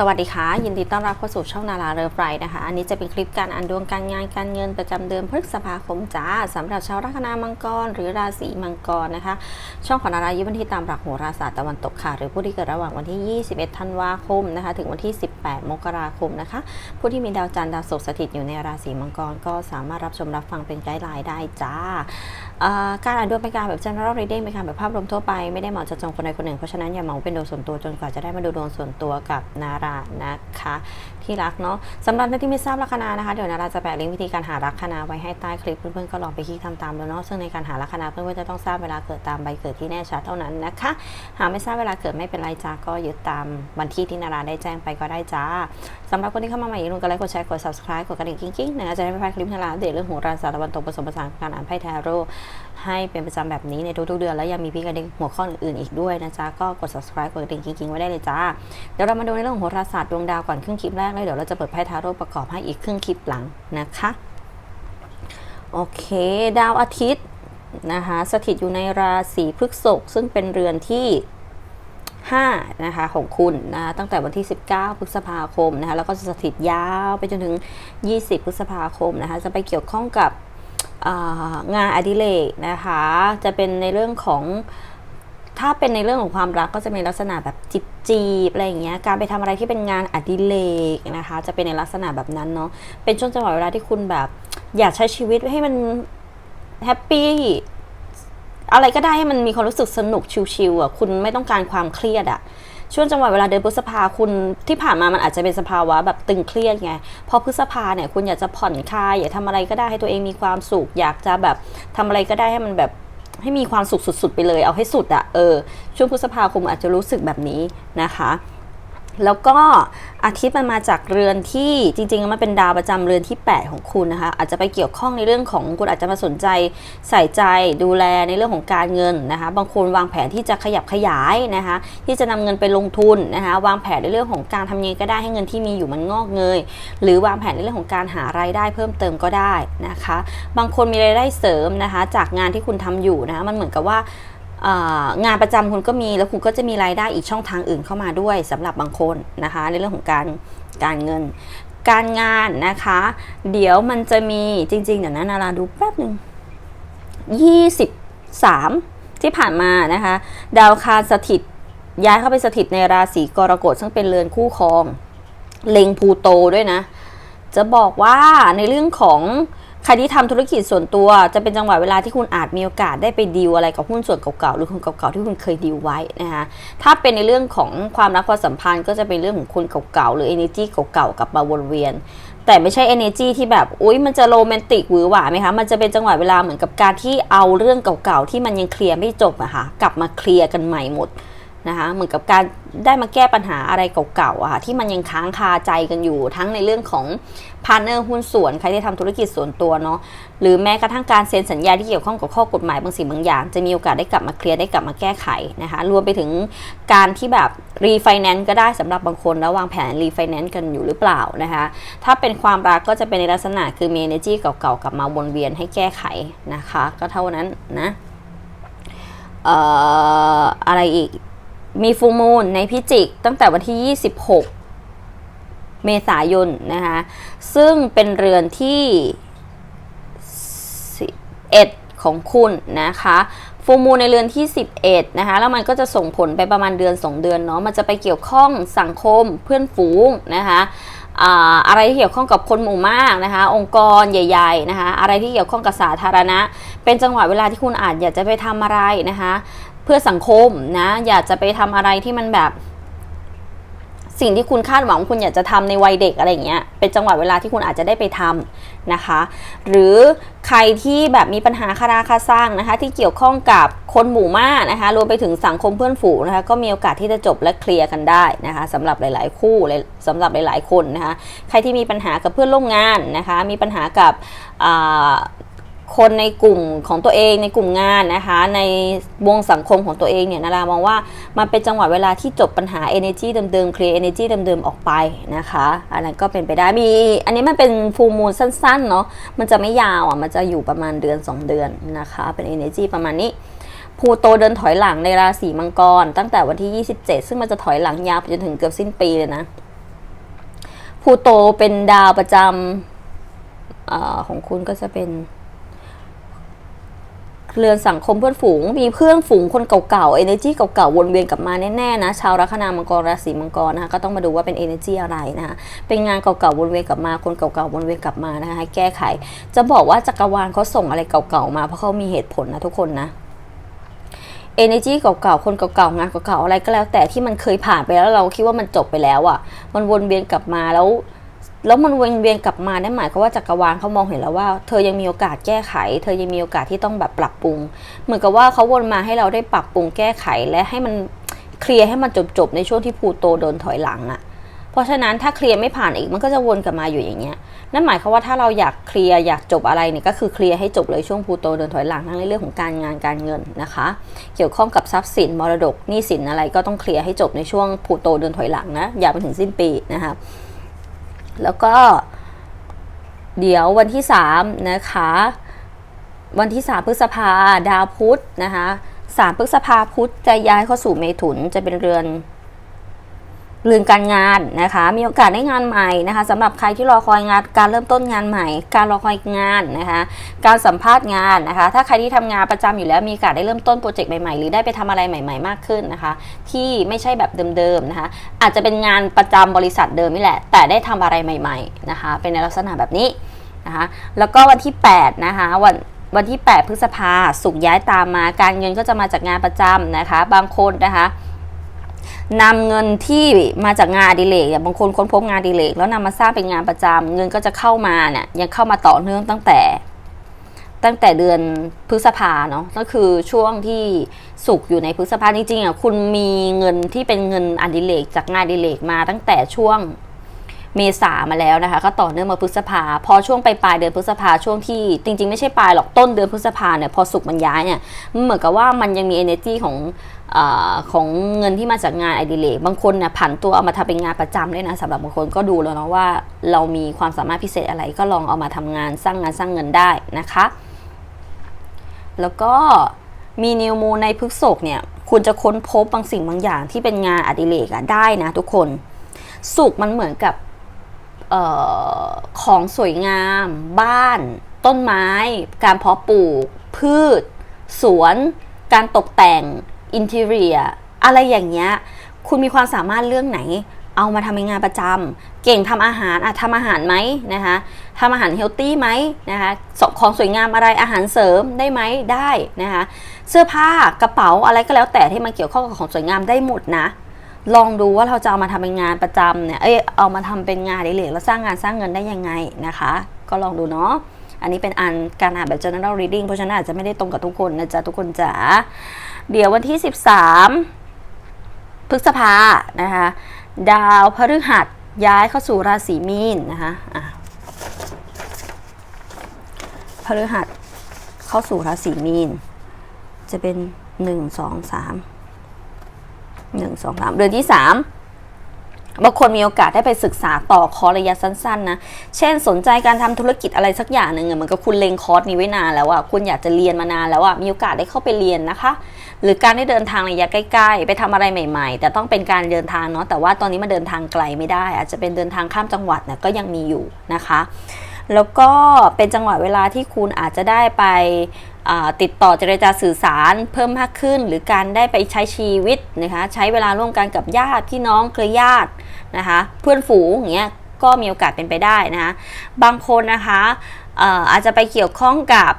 สวัสดีค่ะ ยินดีต้อนรับเข้าสู่ช่องนาราเรือไฟนะคะ อันนี้จะเป็นคลิปการอ่านดวงการงานการเงินประจำเดือนพฤษภาคมจ้าสำหรับชาวลัคนามังกร หรือราศีมังกรนะคะ ช่องของนารายิบันที่ตามหลักโหราศาสตร์ตะวันตกค่ะ หรือผู้ที่เกิดระหว่างวันที่ 21 ธันวาคมนะคะ ถึงวันที่ 18 มกราคมนะคะ ผู้ที่มีดาวจันทร์ดาวศุกร์สถิตอยู่ในราศีมังกร ก็สามารถรับชมรับฟังเป็นไกด์ไลน์ได้จ้า การอ่านดวงเป็นการแบบ general reading เป็นการแบบภาพรวมทั่วไปไม่ได้เหมาะจะจงคนใดคนหนึ่งเพราะฉะนั้นอย่าเหมาเป็นดวงส่วนตัวจนกว่าจะได้มาดูดวงส่วนตัวกับนารานะคะ ที่รักเนาะสำหรับท่านที่ไม่ทราบลัคนานะคะ เดี๋ยวนาราจะแปะลิงก์วิธีการหาลัคนาไว้ให้ใต้คลิปเพื่อนๆก็ลองไปคลิกทำตามดูเนาะซึ่งในการหาลัคนาเพื่อนๆจะต้องทราบเวลาเกิดตามใบเกิดที่แน่ชัดเท่านั้นนะคะ หาไม่ทราบเวลาเกิดไม่เป็นไรจ้าก็ยึดตามวันที่ที่นาราได้แจ้งไปก็ได้จ้าสำหรับคนที่เข้ามาใหม่อย่าลืมกดไลค์กดแชร์กด subscribe กดกระดิ่งกิ๊งๆนะคะจะได้ไม่พลาดคลิปนาราอัปเดตเรื่องโหราศาสตร์ตะวันตกผสมผสานการอ่านไพ่แทโร่ให้เป็นประจำแบบนี้ในทุกๆเดือนแล้วยังมีพี่กระดิ่งหัวข้ออื่นๆอีกด้วยนะจ๊ะก็กด subscribe กดกระดิ่งกิ๊งๆไว้ได้เลยจ้าเดี๋ยวเรามาดูในเรื่องของโหราศาสตร์ดวงดาวก่อนครึ่งคลิปแรกเลยเดี๋ยวเราจะเปิดไพ่ทาโร่ประกอบให้อีกครึ่งคลิปหลังนะคะ โอเค ดาวอาทิตย์นะคะ สถิตอยู่ในราศีพฤษภซึ่งเป็นเรือนที่5นะคะของคุณนะะตั้งแต่วันที่ 19 พฤษภาคมนะคะแล้วก็จะสถิตยาวไปจนถึง 20 พฤษภาคมนะคะจะไปเกี่ยวข้องกับงานอดิเรกนะคะ จะเป็นในเรื่องของ ถ้าเป็นในเรื่องของความรักก็จะเป็นลักษณะแบบจีบจีบอะไรอย่างเงี้ย การไปทำอะไรที่เป็นงานอดิเรกนะคะ จะเป็นในลักษณะแบบนั้นเนาะ เป็นช่วงจังหวะเวลาที่คุณแบบ อยากใช้ชีวิตให้มันแฮปปี้อะไรก็ได้ให้มันมีความรู้สึกสนุกชิลๆอะ คุณไม่ต้องการความเครียดอะช่วงจังหวะเวลาเดือนพฤษภาคุณที่ผ่านมามันอาจจะเป็นสภาวะแบบตึงเครียดไง พอพฤษภาเนี่ยคุณอยากจะผ่อนคลายอยากทำอะไรก็ได้ให้ตัวเองมีความสุข อยากจะแบบทำอะไรก็ได้ให้มันแบบ ให้มีความสุขสุด ๆ ไปเลยเอาให้สุดอะเออช่วงพฤษภาคมอาจจะรู้สึกแบบนี้นะคะ แล้วก็อาทิตย์มันมาจากเรือนที่จริงๆมันเป็นดาวประจำเรือนที่ 8 ของคุณนะคะ อาจจะไปเกี่ยวข้องในเรื่องของคุณอาจจะมาสนใจใส่ใจดูแลในเรื่องของการเงินนะคะ บางคนวางแผนที่จะขยับขยายนะคะ ที่จะนำเงินไปลงทุนนะคะ วางแผนในเรื่องของการทำยังไงก็ได้ให้เงินที่มีอยู่มันงอกเงยหรือวางแผนในเรื่องของการหารายได้เพิ่มเติมก็ได้นะคะ บางคนมีรายได้เสริมนะคะ จากงานที่คุณทำอยู่นะคะมันเหมือนกับว่า งานประจำคุณก็มีแล้วคุณก็จะมีรายได้อีกช่องทางอื่นเข้ามาด้วยสำหรับบางคนนะคะ ในเรื่องของการการเงิน การงานนะคะ เดี๋ยวมันจะมีจริงๆเดี๋ยวนะนาราดูแป๊บหนึ่ง23 ที่ผ่านมานะคะ ดาวคารสถิตย้ายเข้าไปสถิตในราศีกรกฎซึ่งเป็นเรือนคู่ครอง เล็งพูโตด้วยนะ จะบอกว่าในเรื่องของ ครที่ทำธุรกิจส่วนตัวจะเป็นจังหวะเวลาที่คุณอาจมีโอกาสได้ไปดีลอะไรกับหุ้นส่วนเก่าๆหรือคนเก่าๆที่คุณเคยดีลไว้นะคะถ้าเป็นในเรื่องของความรักความสัมพันธ์ ก็จะเป็นเรื่องของคนเก่าๆหรือ energy เก่าๆกลับมาวนเวียน แต่ไม่ใช่ energy ที่แบบอุ๊ยมันจะโรแมนติกหวือหวาไหมคะมันจะเป็นจังหวะเวลาเหมือนกับการที่เอาเรื่องเก่าๆที่มันยังเคลียร์ไม่จบอะค่ะกลับมาเคลียร์กันใหม่หมด นะคะเหมือนกับการได้มาแก้ปัญหาอะไรเก่าๆอะค่ะที่มันยังค้างคาใจกันอยู่ ทั้งในเรื่องของพาร์เนอร์หุ้นส่วนใครที่ทำธุรกิจส่วนตัวเนาะหรือแม้กระทั่งการเซ็นสัญญาที่เกี่ยวข้องกับข้อกฎหมายบางสิ่งบางอย่าง จะมีโอกาสได้กลับมาเคลียร์ได้กลับมาแก้ไขนะคะรวมไปถึงการที่แบบรีไฟแนนซ์ก็ได้สำหรับบางคนแล้ววางแผนรีไฟแนนซ์กันอยู่หรือเปล่านะคะถ้าเป็นความรักก็จะเป็นในลักษณะคือเมี energy เก่าๆกลับมาวนเวียนให้แก้ไขนะคะ ก็เท่านั้นนะเอ่ออะไรอีก มีฟูมูลในพิจิกตั้งแต่วันที่ 26 เมษายนนะคะซึ่งเป็นเรือนที่11ของคุณนะคะฟูมูลในเรือนที่ 11นะคะแล้วมันก็จะส่งผลไปประมาณเดือน 2 เดือนเนาะมันจะไปเกี่ยวข้องสังคมเพื่อนฝูงนะคะอะไรที่เกี่ยวข้องกับคนหมู่มากนะคะ องค์กรใหญ่ๆนะคะ อะไรที่เกี่ยวข้องกับสาธารณะ เป็นจังหวะเวลาที่คุณอาจอยากจะไปทำอะไรนะคะ พื่อสังคมนะ อยากจะไปทำอะไรที่มันแบบ สิ่งที่คุณคาดหวังคุณอยากจะทำในวัยเด็กอะไรอย่างเงี้ยเป็นจังหวะเวลาที่คุณอาจจะได้ไปทำนะคะ หรือใครที่แบบมีปัญหาคาราคาสร้างนะคะ ที่เกี่ยวข้องกับคนหมู่มากนะคะรวมไปถึงสังคมเพื่อนฝูงนะคะก็มีโอกาสที่จะจบและเคลียร์กันได้นะคะสำหรับหลาย ๆ คู่เลยสำหรับหลาย ๆ คนนะคะ ใครที่มีปัญหากับเพื่อนร่วมงานนะคะ มีปัญหากับ คนในกลุ่มของตัวเองในกลุ่มงานนะคะ ในวงสังคมของตัวเองเนี่ยนารามองว่ามันเป็นจังหวะเวลาที่จบปัญหา energy เดิมๆ clear energy เดิมๆ ออกไปนะคะอันนั้นก็เป็นไปได้มีอันนี้มันเป็นฟูมูลสั้นๆเนาะมันจะไม่ยาวอะมันจะอยู่ประมาณเดือน 2 เดือนนะคะ เป็น energy ประมาณนี้พูโตเดินถอยหลังในราศีมังกร ตั้งแต่วันที่ 27 ซึ่งมันจะถอยหลังยาวไปจนถึงเกือบสิ้นปีเลยนะพูโตเป็นดาวประจำอของคุณก็จะเป็น เรือนสังคมเพื่อนฝูง มีเพื่อนฝูงคนเก่าๆ energy เก่าๆวนเวียนกลับมาแน่ๆนะชาวลัคนามังกรราศีมังกรนะคะก็ต้องมาดูว่าเป็น energy อะไรนะคะเป็นงานเก่าๆวนเวียนกลับมาคนเก่าๆวนเวียนกลับมานะคะให้แก้ไข จะบอกว่าจักรวาลเขาส่งอะไรเก่าๆมาเพราะเขามีเหตุผลนะทุกคนนะ energy เก่าๆ คนเก่าๆ งานเก่าๆ อะไรก็แล้วแต่ที่มันเคยผ่านไปแล้วเราคิดว่ามันจบไปแล้วอะ่ะ มันวนเวียนกลับมาแล้ว แล้วมันวนเวียนกลับมาได้หมายความว่าจักรวาลเขามองเห็นแล้วว่าเธอยังมีโอกาสแก้ไข เธอยังมีโอกาสที่ต้องแบบปรับปรุง เหมือนกับว่าเขาวนมาให้เราได้ปรับปรุงแก้ไขและให้มันเคลียร์ให้มันจบๆในช่วงที่พูโตโดนถอยหลังอะ่ะเพราะฉะนั้นถ้าเคลียร์ไม่ผ่านอีกมันก็จะวนกลับมาอยู่อย่างเงี้ยนั่นหมายความว่าถ้าเราอยากเคลียร์อยากจบอะไรเนี่ยก็คือเคลียร์ให้จบเลยช่วงพูโตเดินถอยหลังทั้งในเรื่องของการงานการเงินนะคะ เกี่ยวข้องกับทรัพย์สินมรดกหนี้สินอะไรก็ต้องเคลียร์ให้จบในช่วงพูโตเดินถอยหลังนะอย่าไปถึงสิ้นปีนะคะ แล้วก็เดี๋ยววันที่ 3 นะคะ วันที่ 3 พฤษภาดาวพุธนะคะ 3 พฤษภาพุธจะย้ายเข้าสู่เมถุนจะเป็นเรือน เรื่องการงานนะคะ มีโอกาสได้งานใหม่นะคะสำหรับใครที่รอคอยงานการเริ่มต้นงานใหม่ การรอคอยงานนะคะ การสัมภาษณ์งานนะคะ ถ้าใครที่ทำงานประจำอยู่แล้วมีโอกาสได้เริ่มต้นโปรเจกต์ใหม่ๆ หรือได้ไปทำอะไรใหม่ ๆ มากขึ้นนะคะ ที่ไม่ใช่แบบเดิมๆนะคะ อาจจะเป็นงานประจำบริษัทเดิมนี่แหละ แต่ได้ทำอะไรใหม่ ๆนะคะ เป็นในลักษณะแบบนี้นะคะ แล้วก็วันที่8นะคะวันวันที่ 8 พฤษภาสุกย้ายตามมา การเงินก็จะมาจากงานประจำนะคะ บางคนนะคะ นำเงินที่มาจากงานดิเลกอย่างบางคนค้นพบงานดิเลกแล้วนำมาสร้างเป็นงานประจำเงินก็จะเข้ามาเนี่ยยังเข้ามาต่อเนื่องตั้งแต่ ตั้งแต่เดือนพฤษภาเนาะก็คือช่วงที่สุกอยู่ในพฤษภาจริงๆอะคุณมีเงินที่เป็นเงินอดิเลกจากงานดิเลกมาตั้งแต่ช่วง เมษามาแล้วนะคะ ก็ต่อเนื่องมาพฤษภา พอช่วงไปปลายเดือนพฤษภาช่วงที่จริง ๆ ไม่ใช่ปลายหรอกต้นเดือนพฤษภาเนี่ยพอสุกมันย้ายเนี่ยมันเหมือนกับว่ามันยังมี energy ของอของเงินที่มาจากงานอดิเรกบางคนเนี่ยผันตัวเอามาทำเป็นงานประจำด้วยนะสำหรับบางคนก็ดูแล้วเนาะว่า เรามีความสามารถพิเศษอะไรก็ลองเอามาทำงานสร้างงานสร้างเงินได้นะคะ แล้วก็มีนิวมูในพฤกษกเนี่ยคุณจะค้นพบบางสิ่งบางอย่างที่เป็นงานอดิเรกอะได้นะทุกคน สุขมันเหมือนกับ ออของสวยงาม บ้าน ต้นไม้ การเพาะปลูก พืช สวน การตกแต่ง อินเทเรีย อะไรอย่างเงี้ย คุณมีความสามารถเรื่องไหน เอามาทำเป็นงานประจำ เก่งทำอาหารอะทำอาหารไหมนะคะทำอาหารเฮลตี้ไหมนะคะสของสวยงามอะไรอาหารเสริมได้ไหมได้นะคะ เสื้อผ้ากระเป๋าอะไรก็แล้วแต่ที่มันเกี่ยวข้องกับของสวยงามได้หมดนะ ลองดูว่าเราจะเอามาทำเป็นงานประจำเนี่ยเอ้ยเอามาทำเป็นงานอดิเรกแล้วสร้างงานสร้างเงินได้ยังไงนะคะ ก็ลองดูเนาะอันนี้เป็นอันการอ่านแบบ general reading เพราะฉะนั้นอาจจะไม่ได้ตรงกับทุกคนนะจ๊ะทุกคนจ๋าเดี๋ยววันที่ 13 พฤษภานะคะดาวพฤหัสย้ายเข้าสู่ราศีมีนนะคะอะพฤหัสเข้าสู่ราศีมีน จะเป็น 1 2 3 1 2 3เดือนที่3บางคนมีโอกาสได้ไปศึกษาต่อคอร์สระยะสั้นๆนะ เช่นสนใจการทำธุรกิจอะไรสักอย่างหนึ่งเหมือนกับคุณเลงคอร์สนี้ไว้นานแล้วอะคุณอยากจะเรียนมานานแล้วอะมีโอกาสได้เข้าไปเรียนนะคะ หรือการได้เดินทางระยะใกล้ๆ ไปทำอะไรใหม่ ๆ แต่ต้องเป็นการเดินทางเนาะ แต่ว่าตอนนี้มาเดินทางไกลไม่ได้ อาจจะเป็นเดินทางข้ามจังหวัดเนี่ยก็ยังมีอยู่นะคะ แล้วก็เป็นจังหวะเวลาที่คุณอาจจะได้ไปติดต่อเจรจาสื่อสารเพิ่มมากขึ้น หรือการได้ไปใช้ชีวิตนะคะใช้เวลาร่วมกันกับญาติพี่น้องเครือญาตินะคะเพื่อนฝูงอย่างเงี้ยก็มีโอกาสเป็นไปได้นะคะบางคนนะคะอาจจะไปเกี่ยวข้องกับ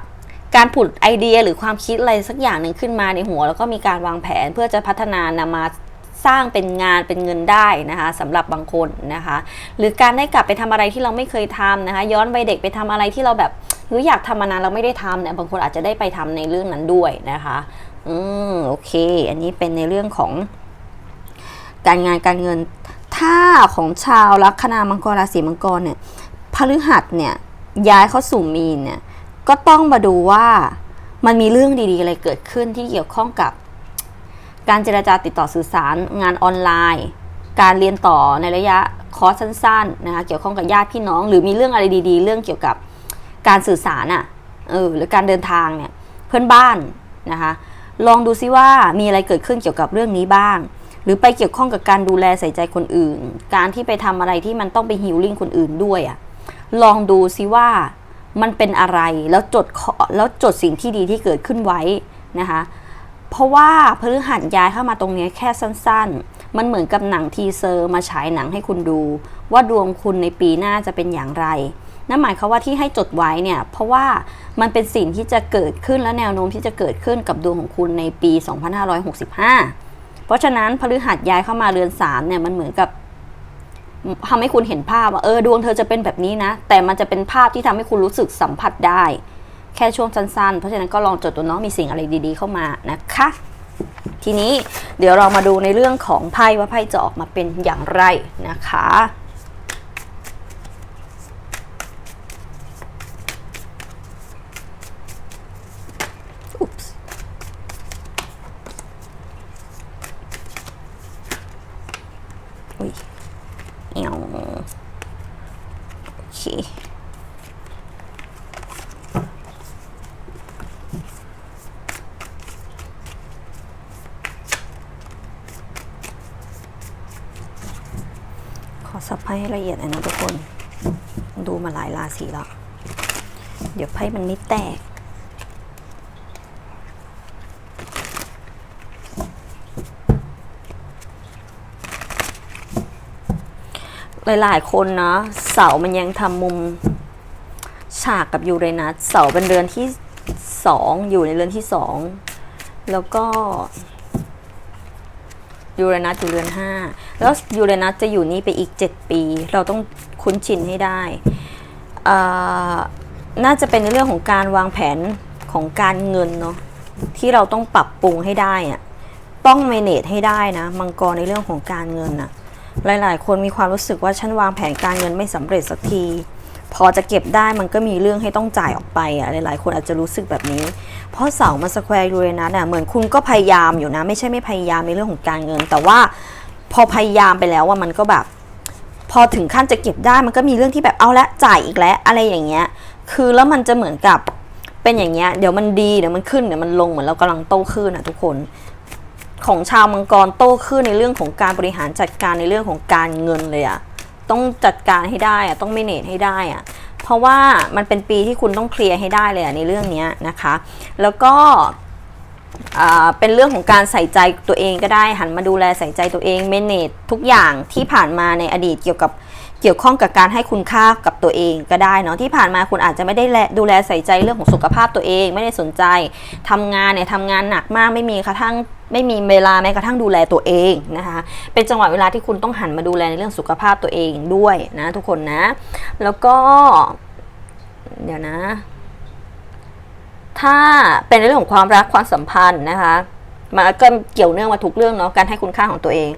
การผุดไอเดียหรือความคิดอะไรสักอย่างหนึ่งขึ้นมาในหัว แล้วก็มีการวางแผนเพื่อจะพัฒนานำมา สร้างเป็นงานเป็นเงินได้นะคะสำหรับบางคนนะคะ หรือการได้กลับไปทำอะไรที่เราไม่เคยทำนะคะ ย้อนไปเด็กไปทำอะไรที่เราแบบหรืออยากทำมานานเราไม่ได้ทำเนี่ยบางคนอาจจะได้ไปทำในเรื่องนั้นด้วยนะคะ อืมโอเค อันนี้เป็นในเรื่องของ การงานการเงิน ถ้าของชาวลัคนามังกรราศีมังกรเนี่ยพฤหัสเนี่ยย้ายเข้าสู่มีนเนี่ยก็ต้องมาดูว่ามันมีเรื่องดีๆอะไรเกิดขึ้นที่เกี่ยวข้องกับ การเจราจาติดต่อสื่อสารงานออนไลน์ การเรียนต่อในระยะคอร์สสั้นๆนะคะเกี่ยวข้องกับญาติพี่น้อง หรือมีเรื่องอะไรดีๆ เรื่องเกี่ยวกับการสื่อสารอะ่ะเออหรือการเดินทางเนี่ยเพื่อนบ้านนะคะลองดูซิว่ามีอะไรเกิดขึ้นเกี่ยวกับเรื่องนี้บ้าง หรือไปเกี่ยวข้องกับการดูแลใส่ใจคนอื่น การที่ไปทำอะไรที่มันต้องไปฮิลลิ่งคนอื่นด้วยอะลองดูซิว่ามันเป็นอะไรแล้วจดแล้วจดสิ่งที่ดีที่เกิดขึ้นไว้นะคะ เพราะว่าพฤหัสย้ายเข้ามาตรงนี้แค่สั้น ๆ มันเหมือนกับหนังทีเซอร์มาฉายหนังให้คุณดู ว่าดวงคุณในปีหน้าจะเป็นอย่างไรนั่นหมายความว่าที่ให้จดไว้เนี่ยเพราะว่ามันเป็นสิ่งที่จะเกิดขึ้นและแนวโน้มที่จะเกิดขึ้นกับดวงของคุณในปี 2565 เพราะฉะนั้นพฤหัสย้ายเข้ามาเรือน3เนี่ยมันเหมือนกับทำให้คุณเห็นภาพว่าเออดวงเธอจะเป็นแบบนี้นะ แต่มันจะเป็นภาพที่ทำให้คุณรู้สึกสัมผัสได้ แค่ช่วงสั้นๆ เพราะฉะนั้นก็ลองจดตัวน้องมีสิ่งอะไรดีๆ เข้ามานะคะ ทีนี้เดี๋ยวเรามาดูในเรื่องของไพ่ว่าไพ่จะออกมาเป็นอย่างไรนะคะอุ๊ปส์อุ้ยเอวโอเค ขอสับไพ่ให้ละเอียดหน่อยนะทุกคน ดูมาหลายราศีแล้ว เดี๋ยวไพ่มันไม่แตก หลายๆคนนะเสามันยังทำมุมฉากกับยูเรนัสเสาเป็นเรือนที่สองอยู่ในเรือนที่สองแล้วก็ยูเรนัสอยู่เรือนห้า แล้วยูเรนัสจะอยู่นี่ไปอีก 7 ปี เราต้องคุ้นชินให้ได้อ่าน่าจะเป็นในเรื่องของการวางแผนของการเงินเนาะที่เราต้องปรับปรุงให้ได้อะต้อง manage ให้ได้นะมังกรในเรื่องของการเงินอะหลาย ๆ คนมีความรู้สึกว่าฉันวางแผนการเงินไม่สำเร็จสักที พอจะเก็บได้มันก็มีเรื่องให้ต้องจ่ายออกไปอะหลาย ๆ คนอาจจะรู้สึกแบบนี้ เพราะเสามาสแควร์ยูเรนัสอะเหมือนคุณก็พยายามอยู่นะ ไม่ใช่ไม่พยายามในเรื่องของการเงิน แต่ว่า พอพยายามไปแล้วว่ามันก็แบบ พอถึงขั้นจะเก็บได้มันก็มีเรื่องที่แบบเอาละจ่ายอีกแล้วอะไรอย่างเงี้ย คือแล้วมันจะเหมือนกับเป็นอย่างเงี้ยเดี๋ยวมันดีเดี๋ยวมันขึ้นเดี๋ยวมันลงเหมือนเรากำลังโตขึ้นอะทุกคนของชาวมังกรโตขึ้นในเรื่องของการบริหารจัดการในเรื่องของการเงินเลยอะต้องจัดการให้ได้อะต้องไม่เนตให้ได้อะเพราะว่ามันเป็นปีที่คุณต้องเคลียร์ให้ได้เลยอะในเรื่องเนี้ยนะคะ แล้วก็ เป็นเรื่องของการใส่ใจตัวเองก็ได้หันมาดูแลใส่ใจตัวเองเมเนจทุกอย่างที่ผ่านมาในอดีตเกี่ยวกับเกี่ยวข้องกับการให้คุณค่ากับตัวเองก็ได้เนาะที่ผ่านมาคุณอาจจะไม่ได้ดูแลใส่ใจเรื่องของสุขภาพตัวเอง ไม่ได้สนใจทำงานเนี่ยทำงานหนักมากไม่มีกระทั่งไม่มีเวลาแม้กระทั่งดูแลตัวเองนะคะ เป็นจังหวะเวลาที่คุณต้องหันมาดูแลในเรื่องสุขภาพตัวเองด้วยนะทุกคนนะ แล้วก็ เดี๋ยวนะ ถ้าเป็นในเรื่องของความรักความสัมพันธ์นะคะมันก็เกี่ยวเนื่องมาทุกเรื่องเนาะการให้คุณค่าของตัวเอง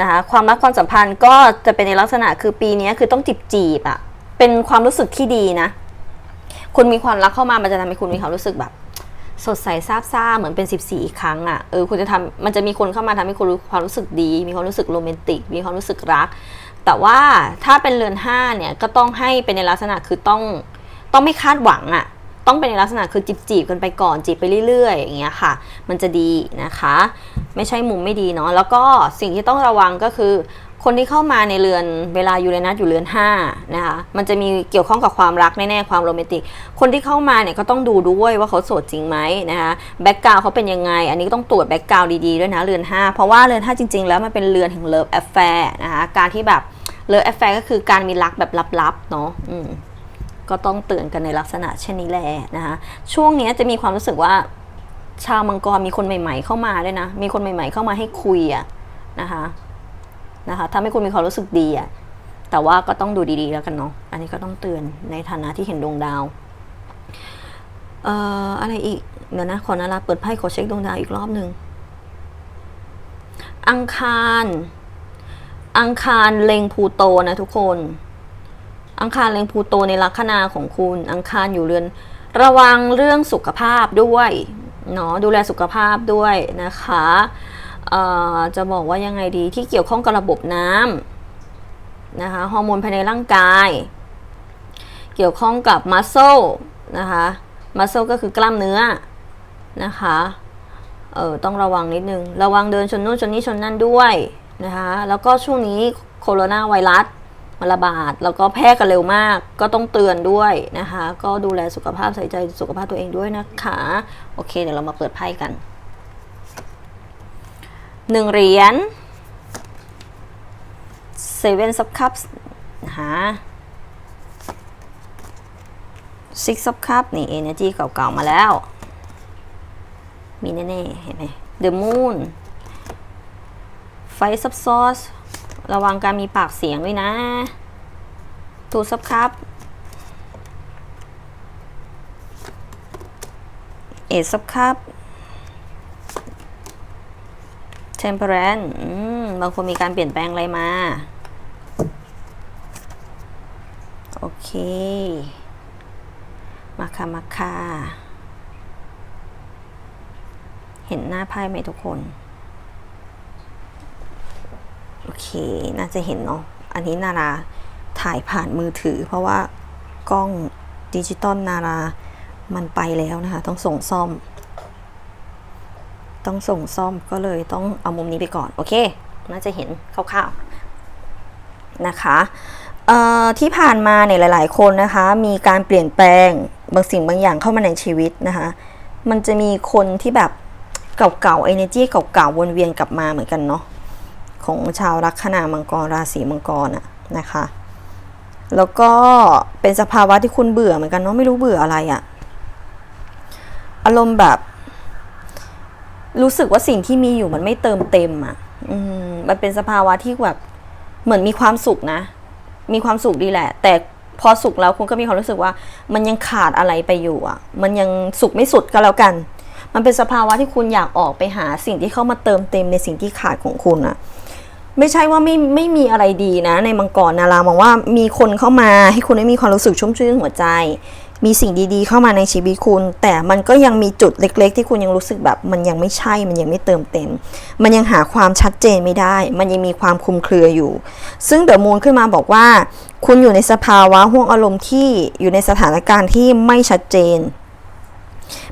นะคะความรักความสัมพันธ์ก็จะเป็นในลักษณะคือปีนี้คือต้องจีบจีบอะเป็นความรู้สึกที่ดีนะ คุณมีความรักเข้ามามันจะทำให้คุณมีความรู้สึกแบบ สดใสซาบซ่าเหมือนเป็น 14 อีกครั้งอะ่ะเออคุณจะทำมันจะมีคนเข้ามาทำให้คุณรู้ความรู้สึกดี มีความรู้สึกโรแมนติก มีความรู้สึกรัก แต่ว่าถ้าเป็นเรือนห้าเนี่ยก็ต้องให้เป็นในลักษณะคือต้องต้องไม่คาดหวังอะ่ะ ต้องเป็นในลักษณะคือจีบจีบๆกันไปก่อนจีบไปเรื่อยๆอย่างเงี้ยค่ะ มันจะดีนะคะ ไม่ใช่มุมไม่ดีเนาะแล้วก็สิ่งที่ต้องระวังก็คือ คนที่เข้ามาในเรือนเวลายูเรนัสอยู่เรือน5นะคะมันจะมีเกี่ยวข้องกับความรักแน่ๆความโรแมนติก คนที่เข้ามาเนี่ยก็ต้องดูด้วยว่าเขาโสดจริงไหมนะคะแบ็กกราวเขาเป็นยังไง อันนี้ก็ต้องตรวจแบ็กกราวดีๆด้วยนะเรือน 5 เพราะว่าเรือน 5 จริง ๆ แล้วมันเป็นเรือนแห่งเลิฟแอฟแฟร์นะคะการที่แบบเลิฟแอฟแฟร์ก็คือการมีรักแบบลับๆเนาะอืม ก็ต้องเตือนกันในลักษณะเช่นนี้แหละนะคะช่วงนี้จะมีความรู้สึกว่าชาวมังกรมีคนใหม่ๆเข้ามาด้วยนะ มีคนใหม่ๆเข้ามาให้คุยอะนะคะนะคะทำให้คุณมีความรู้สึกดีอะแต่ว่าก็ต้องดูดีๆแล้วกันเนาะอันนี้ก็ต้องเตือนในฐานะที่เห็นดวงดาวเอ่ออะไรอีกเดี๋ยวนะขอนาราเปิดไพ่ขอเช็คดวงดาวอีกรอบหนึ่งอังคาร อังคารเลงพูโตนะทุกคน อังคารเล็งพูโตในลัคนาของคุณ อังคารอยู่เรือน ระวังเรื่องสุขภาพด้วยเนาะดูแลสุขภาพด้วยนะคะจะบอกว่ายังไงดีที่เกี่ยวข้องกับระบบน้ำนะคะฮอร์โมนภายในร่างกาย เกี่ยวข้องกับมัส c ซนะคะมัส c ซก็คือกล้ามเนื้อนะคะเออต้องระวังนิดนึง ระวังเดินชนนู่นชนนี่ชนนั่นด้วยนะคะแล้วก็ช่วงนี้โคโรนาไวรัส มันระบาดแล้วก็แพร่กันเร็วมาก ก็ต้องเตือนด้วยนะคะ ก็ดูแลสุขภาพใส่ใจสุขภาพตัวเองด้วยนะคะ โอเค เดี๋ยวเรามาเปิดไพ่กันหนึ่งเหรียญ Seven of Cups นะคะ Six of Cups นี่ Energy เก่าๆมาแล้ว มีแน่ๆ เห็นไหม The Moon Five of Swords ระวังการมีปากเสียงด้วยนะ Two of Cups Ace of Cups Temperance อืมบางคนมีการเปลี่ยนแปลงอะไรมา โอเค มาค่ะ มาค่ะ เห็นหน้าไพ่ไหมทุกคน เค น่าจะเห็นเนาะ อันนี้นาราถ่ายผ่านมือถือ เพราะว่ากล้องดิจิตอลนารา มันไปแล้วนะคะ ต้องส่งซ่อม ต้องส่งซ่อมก็เลยต้องเอามุมนี้ไปก่อน โอเค น่าจะเห็นคร่าวๆนะคะที่ผ่านมาเนี่ยหลาย ๆ คนนะคะ มีการเปลี่ยนแปลงบางสิ่งบางอย่างเข้ามาในชีวิตนะคะ มันจะมีคนที่แบบเก่าๆ energy เก่าๆวนเวียนกลับมาเหมือนกันเนาะ ของชาวลัคนามังกรราศีมังกรอะนะคะ แล้วก็เป็นสภาวะที่คุณเบื่อเหมือนกันเนาะไม่รู้เบื่ออะไรอะอารมณ์แบบ รู้สึกว่าสิ่งที่มีอยู่มันไม่เติมเต็มอะ่ะมมันเป็นสภาวะที่แบบเหมือนมีความสุขนะ มีความสุขดีแหละ แต่พอสุขแล้วคุณก็มีความรู้สึกว่า มันยังขาดอะไรไปอยู่อะ่ะ มันยังสุขไม่สุดก็แล้วกัน มันเป็นสภาวะที่คุณอยากออกไปหาสิ่งที่เข้ามาเติมเต็มในสิ่งที่ขาดของคุณอะ่ะ ไม่ใช่ว่าไม่ไม่มีอะไรดีนะ ในมังกรนารามองว่ามีคนเข้ามาให้คุณได้มีความรู้สึกชุ่มชื่นหัวใจ มีสิ่งดีๆ เข้ามาในชีวิตคุณ แต่มันก็ยังมีจุดเล็ก ๆ ที่คุณยังรู้สึกแบบ มันยังไม่ใช่มันยังไม่เติมเต็ม มันยังหาความชัดเจนไม่ได้ มันยังมีความคลุมเครืออยู่ ซึ่งเดอะมูนขึ้นมาบอกว่า คุณอยู่ในสภาวะห่วงอารมณ์ที่อยู่ในสถานการณ์ที่ไม่ชัดเจน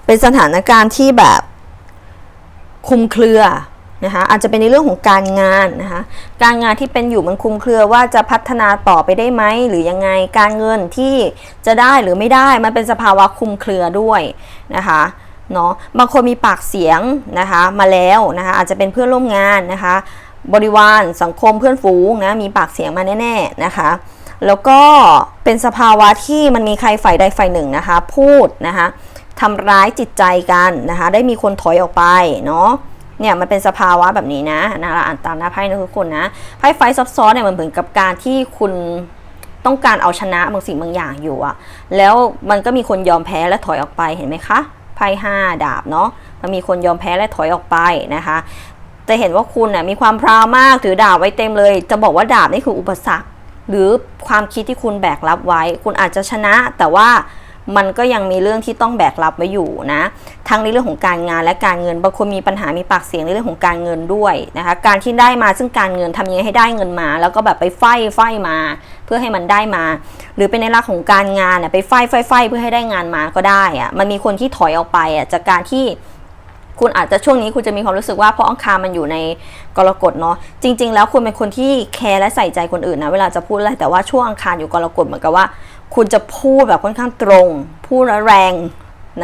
เป็นสถานการณ์ที่แบบคลุมเครือ นะคะอาจจะเป็นในเรื่องของการงานนะคะการงานที่เป็นอยู่มันคุมเครือว่าจะพัฒนาต่อไปได้ไหมหรือยังไงการเงินที่จะได้หรือไม่ได้มันเป็นสภาวะคุมเครือด้วยนะคะเนาะบางคนมีปากเสียงนะคะมาแล้วนะคะอาจจะเป็นเพื่อนร่วมงานนะคะบริวารสังคมเพื่อนฝูงนะมีปากเสียงมาแน่ๆนะคะแล้วก็เป็นสภาวะที่มันมีใครฝ่ายใดฝ่ายหนึ่งนะคะพูดนะคะทำร้ายจิตใจกันนะคะได้มีคนถอยออกไปเนาะ เนี่ยมันเป็นสภาวะแบบนี้นะนะเราอ่านตามหน้าไพ่นะทุกคนนะไพ่ไฟซับซ้อนเนี่ยมันเหมือนกับการที่คุณต้องการเอาชนะบางสิ่งบางอย่างอยู่อะแล้วมันก็มีคนยอมแพ้และถอยออกไปเห็นไหมคะไพ่ห้าดาบเนาะมันมีคนยอมแพ้และถอยออกไปนะคะจะเห็นว่าคุณน่ะมีความพราวมากถือดาบไว้เต็มเลย จะบอกว่าดาบนี่คืออุปสรรค หรือความคิดที่คุณแบกรับไว้ คุณอาจจะชนะแต่ว่า มันก็ยังมีเรื่องที่ต้องแบกรับไว้อยู่นะ ทั้งในเรื่องของการงานและการเงิน บางคนมีปัญหา มีปากเสียงในเรื่องของการเงินด้วยนะคะ การที่ได้มาซึ่งการเงินทำยังไงให้ได้เงินมา แล้วก็แบบไปไฟไฟมา เพื่อให้มันได้มา หรือเป็นในลักของการงานเนี่ยไปไฟไฟไฟเพื่อให้ได้งานมาก็ได้อะมันมีคนที่ถอยออกไปอะจากการที่คุณอาจจะช่วงนี้คุณจะมีความรู้สึกว่าเพราะอังคารมันอยู่ในกรกฎเนาะจริง ๆ แล้วคุณเป็นคนที่แคร์และใส่ใจคนอื่นนะเวลาจะพูดอะไรแต่ว่าช่วงอังคารอยู่กรกฎเหมือนกับว่า คุณจะพูดแบบค่อนข้างตรง พูดแรง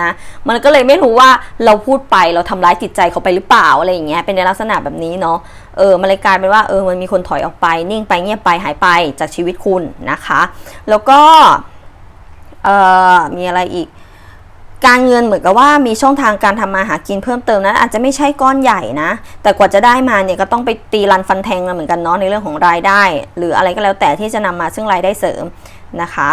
นะมันก็เลยไม่รู้ว่าเราพูดไปเราทำร้ายจิตใจเขาไปหรือเปล่าอะไรอย่างเงี้ยเป็นในลักษณะแบบนี้เนาะเออมันเลยกลายเป็นว่าเออมันมีคนถอยออกไป นิ่งไปเงียบไปหายไปจากชีวิตคุณนะคะ แล้วก็เออมีอะไรอีก การเงินเหมือนกับว่ามีช่องทางการทำมาหากินเพิ่มเติมนะอาจจะไม่ใช่ก้อนใหญ่นะ แต่กว่าจะได้มาเนี่ยก็ต้องไปตีรันฟันแทงมาเหมือนกันเนาะในเรื่องของรายได้ หรืออะไรก็แล้วแต่ที่จะนำมาซึ่งรายได้เสริมนะคะ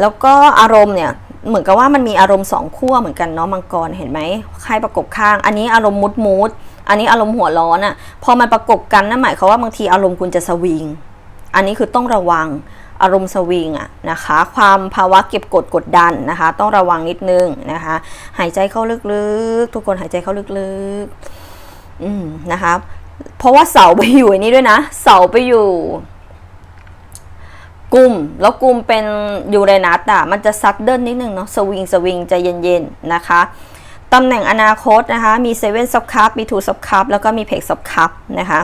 แล้วก็อารมณ์เนี่ยเหมือนกับว่ามันมีอารมณ์สองขั้วเหมือนกันเนาะมังกรเห็นไหมใครประกบข้าง อันนี้อารมณ์มุดมูดอันนี้อารมณ์หัวร้อนอะ่ะพอมันประกบกันนั่นหมายความว่าบางทีอารมณ์คุณจะสวิง อันนี้คือต้องระวังอารมณ์สวิงอะนะคะ ความภาวะเก็บกดกดดันนะคะ ต้องระวังนิดนึงนะคะ หายใจเข้าลึกๆ ทุกคนหายใจเข้าลึกๆอืมนะคะ เพราะว่าเสาไปอยู่นนี้ด้วยนะ เสาไปอยู่ กลุ่มแล้วกลุ่มเป็นยูเรนัสอะมันจะซัดเดิลนิดนึงเนาะสวิงสวิงใจเย็นๆนะคะตำแหน่งอนาคตนะคะมีเซเว่นซับคัพมีทูซับคัพแล้วก็มีเพกซับคัพนะคะ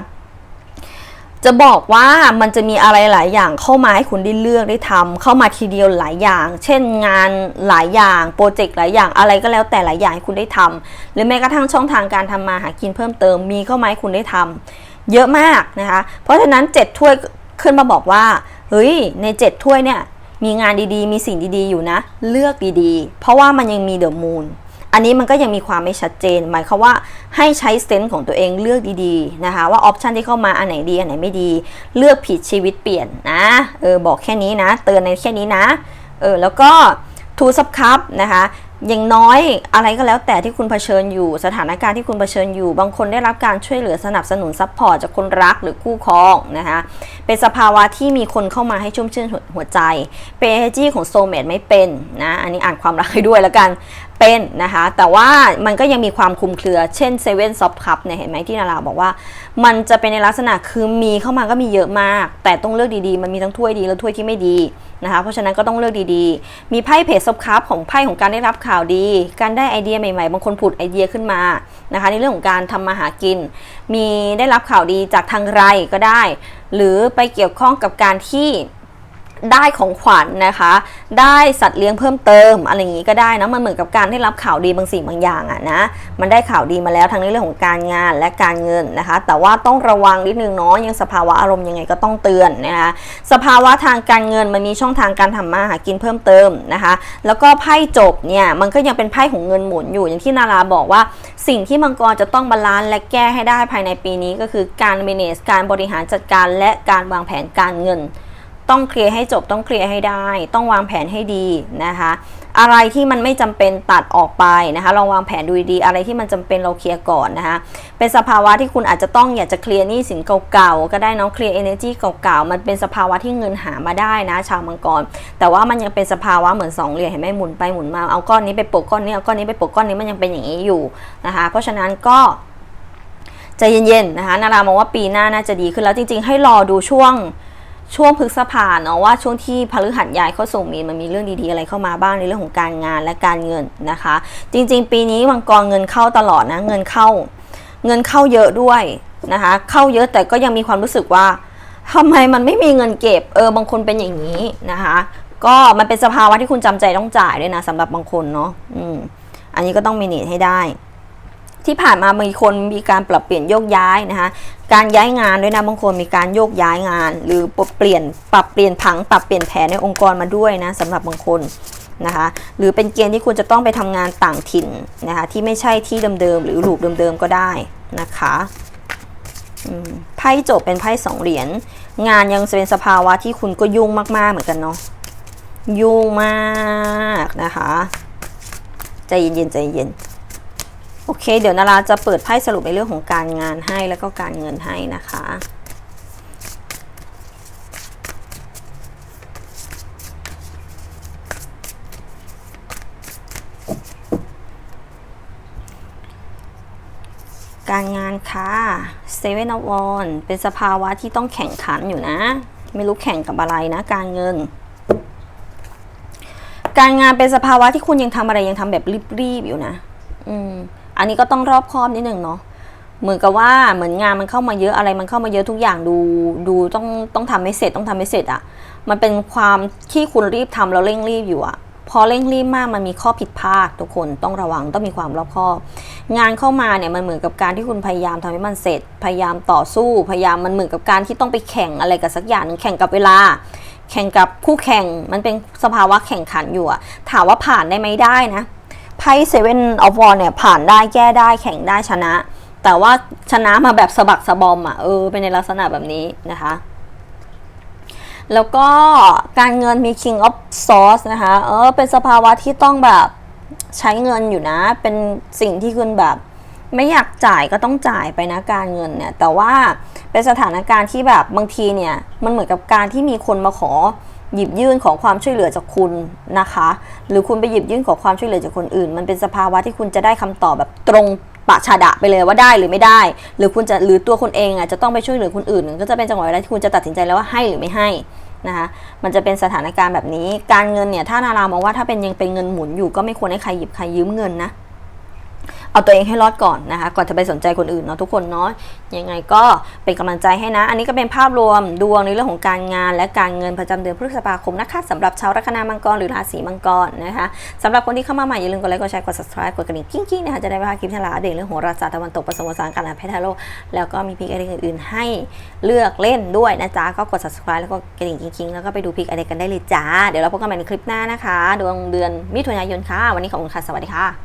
จะบอกว่ามันจะมีอะไรหลายอย่างเข้ามาให้คุณได้เลือกได้ทำเข้ามาทีเดียวหลายอย่าง เช่นงานหลายอย่างโปรเจกต์หลายอย่างอะไรก็แล้วแต่หลายอย่างให้คุณได้ทำหรือแม้กระทั่งช่องทางการทำมาหากินเพิ่มเติมมีเข้ามาให้คุณได้ทำเยอะมากนะคะเพราะฉะนั้น 7 ถ้วยขึ้นมาบอกว่า เฮ้ย ใน 7 ถ้วยเนี่ย มีงานดีๆ มีสิ่งดีๆอยู่นะ เลือกดีๆ เพราะว่ามันยังมีเดอะมูนอันนี้มันก็ยังมีความไม่ชัดเจน หมายความว่าให้ใช้เซนส์ของตัวเองเลือกดีๆนะคะ ว่าออปชันที่เข้ามาอันไหนดี อันไหนไม่ดี เลือกผิดชีวิตเปลี่ยนนะ เออบอกแค่นี้นะ เตือนในแค่นี้นะ เออแล้วก็ ทูซับคัพนะคะอย่างน้อยอะไรก็แล้วแต่ที่คุณเผชิญอยู่ สถานการณ์ที่คุณเผชิญอยู่ บางคนได้รับการช่วยเหลือสนับสนุนซัพพอร์ตจากคนรักหรือคู่ครองนะคะเป็นสภาวะที่มีคนเข้ามาให้ชุ่มชื่นหัวใจ เป็นเอจีของโซเมตไม่เป็นนะอันนี้อ่านความรักให้ด้วยแล้วกัน เป็นนะคะ แต่ว่ามันก็ยังมีความคลุมเครือ เช่นเซเว่นซอฟคัพเนี่ยเห็นไหมที่นาราบอกว่า มันจะเป็นในลักษณะคือมีเข้ามาก็มีเยอะมาก แต่ต้องเลือกดีๆ มันมีทั้งถ้วยดีและถ้วยที่ไม่ดีนะคะ เพราะฉะนั้นก็ต้องเลือกดีๆ มีไพ่เพจซอฟคัพของไพ่ของการได้รับข่าวดี การได้ไอเดียใหม่ๆ บางคนผุดไอเดียขึ้นมานะคะ ในเรื่องของการทำมาหากิน มีได้รับข่าวดีจากทางไรก็ได้ หรือไปเกี่ยวข้องกับการที่ ได้ของขวัญนนะคะ ได้สัตว์เลี้ยงเพิ่มเติมอะไรอย่างนี้ก็ได้นะมันเหมือนกับการได้รับข่าวดีบางสิ่งบางอย่างอะนะมันได้ข่าวดีมาแล้วทั้งในเรื่องของการงานและการเงินนะคะ แต่ว่าต้องระวังนิดนึงเนาะยังสภาวะอารมณ์ยังไงก็ต้องเตือนนะคะสภาวะทางการเงินมันมีช่องทางการทำมาหากินเพิ่มเติมนะคะ แล้วก็ไพ่จบเนี่ยมันก็ยังเป็นไพ่ของเงินหมุนอยู่อย่างที่นาราบอกว่า สิ่งที่มังกรจะต้องบาลานซ์และแก้ให้ได้ภายในปีนี้ก็คือการ manage การบริหารจัดการและการวางแผนการเงิน ต้องเคลียร์ให้จบต้องเคลียร์ให้ได้ ต้องวางแผนให้ดีนะคะ อะไรที่มันไม่จำเป็นตัดออกไปนะคะลองวางแผนดูดีอะไรที่มันจำเป็นเราเคลียร์ก่อนนะคะ เป็นสภาวะที่คุณอาจจะต้องอยากจะเคลียร์หนี้สินเก่าๆก็ได้น้องเคลียร์ energy เก่าๆมันเป็นสภาวะที่เงินหามาได้นะ ชาวมังกร แต่ว่ามันยังเป็นสภาวะเหมือนสองเหรียญเห็นไหมหมุนไปหมุนมาเอาก้อนนี้ไปปะก้อนนี้เอาก้อนนี้ไปโปะก้อนนี้มันยังเป็นอย่างนี้อยู่นะคะ เพราะฉะนั้นก็ใจเย็นๆนะคะนารามองว่าปีหน้าน่าจะดีขึ้นแล้วจริงๆ ให้รอดูช่วง ช่วงพฤษภาเนาะว่าช่วงที่พฤหัสย้ายเข้าสู่มีนมันมีเรื่องดีๆอะไรเข้ามาบ้างในเรื่องของการงานและการเงินนะคะ จริง ๆ ปีนี้มังกรเงินเข้าตลอดนะเงินเข้า เงินเข้าเยอะด้วยนะคะ เข้าเยอะแต่ก็ยังมีความรู้สึกว่าทำไมมันไม่มีเงินเก็บเออบางคนเป็นอย่างนี้นะคะ ก็มันเป็นสภาวะที่คุณจำใจต้องจ่ายด้วยนะสำหรับบางคนเนาะอืมอันนี้ก็ต้องมีเนตให้ได้ ที่ผ่านมามีคนมีการปรับเปลี่ยนโยกย้ายนะคะการย้ายงานด้วยนะบางคนมีการโยกย้ายงาน หรือเปลี่ยนปรับเปลี่ยนผังปรับเปลี่ยนแผนในองค์กรมาด้วยนะสำหรับบางคนนะคะหรือเป็นเกณฑ์ที่คุณจะต้องไปทำงานต่างถิ่นนะคะที่ไม่ใช่ที่เดิมๆหรือลูปเดิมๆก็ได้นะคะไพ่จบเป็นไพ่สองเหรียญงานยังเป็นสภาวะที่คุณก็ยุ่งมากๆเหมือนกันเนาะยุ่งมากนะคะใจเย็นๆใจเย็น โอเค เดี๋ยวนาราจะเปิดไพ่สรุปในเรื่องของการงานให้แล้วก็การเงินให้นะคะ การงานค่ะเซเว่นอวอนเป็นสภาวะที่ต้องแข่งขันอยู่นะ ไม่รู้แข่งกับอะไรนะ การเงินการงานเป็นสภาวะที่คุณยังทำอะไรยังทำแบบรีบๆอยู่นะ อืม อันนี้ก็ต้องรอบคอบนิดหนึ่งเนาะเหมือนกับว่าเหมือนงานมันเข้ามาเยอะอะไรมันเข้ามาเยอะทุกอย่างดูดูต้องต้องทำให้เสร็จต้องทำให้เสร็จอะ่ะมันเป็นความที่คุณรีบทำแล้วเร่งรีบอยู่อะ่ะพอเร่งรีบมากมันมีข้อผิดพลาดทุกคนต้องระวังต้องมีความรอบคอบ งานเข้ามาเนี่ยมันเหมือนกับการที่คุณพยายามทำให้มันเสร็จ พยายามต่อสู้พยายามมันเหมือนกับการที่ต้องไปแข่งอะไรกับสักอย่างนึงแข่งกับเวลา แข่งกับคู่แข่งมันเป็นสภาวะแข่งขันอยู่อะถามว่าผ่านได้ไหมได้นะ ไพ่เซเว่นออฟวอลเนี่ยผ่านได้แก้ได้แข่งได้ชนะ แต่ว่าชนะมาแบบสะบักสะบอมอะเออเป็นในลักษณะแบบนี้นะคะแล้วก็การเงินมี King of Swords นะคะ เออ เป็นสภาวะที่ต้องแบบใช้เงินอยู่นะ เป็นสิ่งที่คุณแบบ ไม่อยากจ่ายก็ต้องจ่ายไปนะการเงินเนี่ย แต่ว่าเป็นสถานการณ์ที่แบบบางทีเนี่ย มันเหมือนกับการที่มีคนมาขอ หยิบยื่นของความช่วยเหลือจากคุณนะคะ หรือคุณไปหยิบยื่นของความช่วยเหลือจากคนอื่น มันเป็นสภาวะที่คุณจะได้คำตอบแบบตรงปะชาดะไปเลยว่าได้หรือไม่ได้ หรือคุณจะหรือตัวคุณเองอะจะต้องไปช่วยเหลือคนอื่นก็จะเป็นจังหวะเวลาที่คุณจะตัดสินใจแล้วว่าให้หรือไม่ให้นะคะมันจะเป็นสถานการณ์แบบนี้การเงินเนี่ยถ้านารามองว่าถ้าเป็นยังเป็นเงินหมุนอยู่ก็ไม่ควรให้ใครหยิบใครยืมเงินนะ เอาตัวเองให้รอดก่อนนะคะ ก่อนจะไปสนใจคนอื่นเนาะทุกคนเนาะยังไงก็เป็นกำลังใจให้นะ อันนี้ก็เป็นภาพรวมดวงในเรื่องของการงาน และการเงินประจำเดือนพฤษภาคมนะคะสำหรับชาวลัคนามังกรหรือราศีมังกรนะคะสำหรับคนที่เข้ามาใหม่อย่าลืมกดไลค์กดแชร์กด subscribe กดกระดิ่งกิ้งๆนะคะจะได้ไม่พลาดคลิปที่เราอัปเดตเรื่องโหราศาสตร์ตะวันตกผสมผสานการอ่านแพทย์ไทโลแล้วก็มีพิกอะไรอื่นๆ ให้เลือกเล่นด้วยนะจ๊ะก็กด subscribe แล้วก็กระดิ่งกิ้งๆแล้วก็ไปดูพิกอะไรกันได้เลยจ้าเดี๋ยวเราพบกันใหม่ในคลิปหน้านะคะ ดวงเดือนมิถุนายนค่ะ วันนี้ขอบคุณค่ะ สวัสดีค่ะ